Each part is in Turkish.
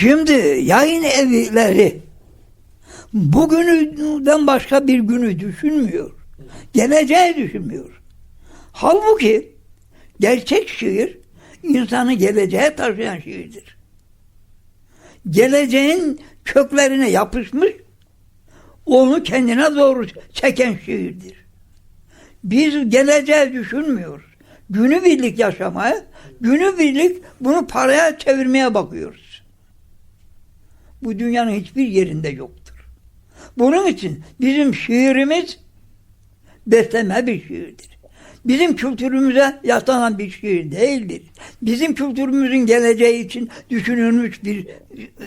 Şimdi yayın evleri bugününden başka bir günü düşünmüyor. Geleceği düşünmüyor. Halbuki gerçek şiir insanı geleceğe taşıyan şiirdir. Geleceğin köklerine yapışmış onu kendine doğru çeken şiirdir. Biz geleceği düşünmüyoruz. Günübirlik yaşamaya, günübirlik bunu paraya çevirmeye bakıyoruz. Bu dünyanın hiçbir yerinde yoktur. Bunun için bizim şiirimiz besleme bir şiirdir. Bizim kültürümüze yaslanan bir şiir değildir. Bizim kültürümüzün geleceği için düşünülmüş bir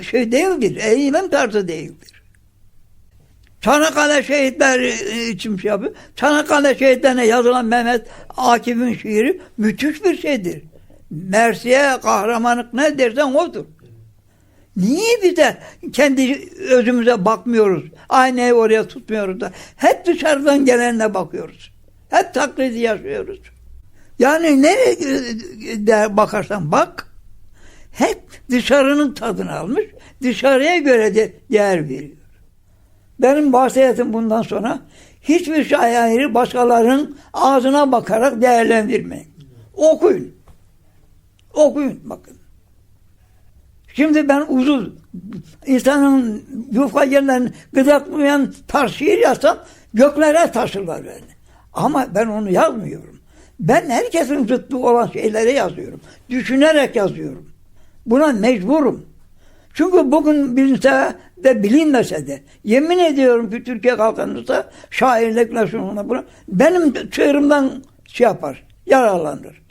şey değildir. Eylem tarzı değildir. Çanakkale şehitleri için şey yapıyor. Çanakkale şehitlerine yazılan Mehmet Akif'in şiiri müthiş bir şeydir. Mersiye kahramanlık ne dersen odur. Niye biz de kendi özümüze bakmıyoruz? Aynayı oraya tutmuyoruz da. Hep dışarıdan gelenle bakıyoruz. Hep taklidi yaşıyoruz. Yani nereye bakarsan bak, hep dışarının tadını almış, dışarıya göre de değer veriyor. Benim vasiyetim bundan sonra hiçbir şairi başkalarının ağzına bakarak değerlendirmeyin. Okuyun. Okuyun bakın. Şimdi ben uzun insanın yufka yerlerini gıdaklayan tarz şiir yazsam göklere taşırlar beni. Ama ben onu yazmıyorum. Ben herkesin zıttı olan şeyleri yazıyorum. Düşünerek yazıyorum. Buna mecburum. Çünkü bugün bilinse de bilinmese de yemin ediyorum ki Türkiye kalkınırsa şairlikle şununla bunu benim çığırımdan şey yapar, yararlanır.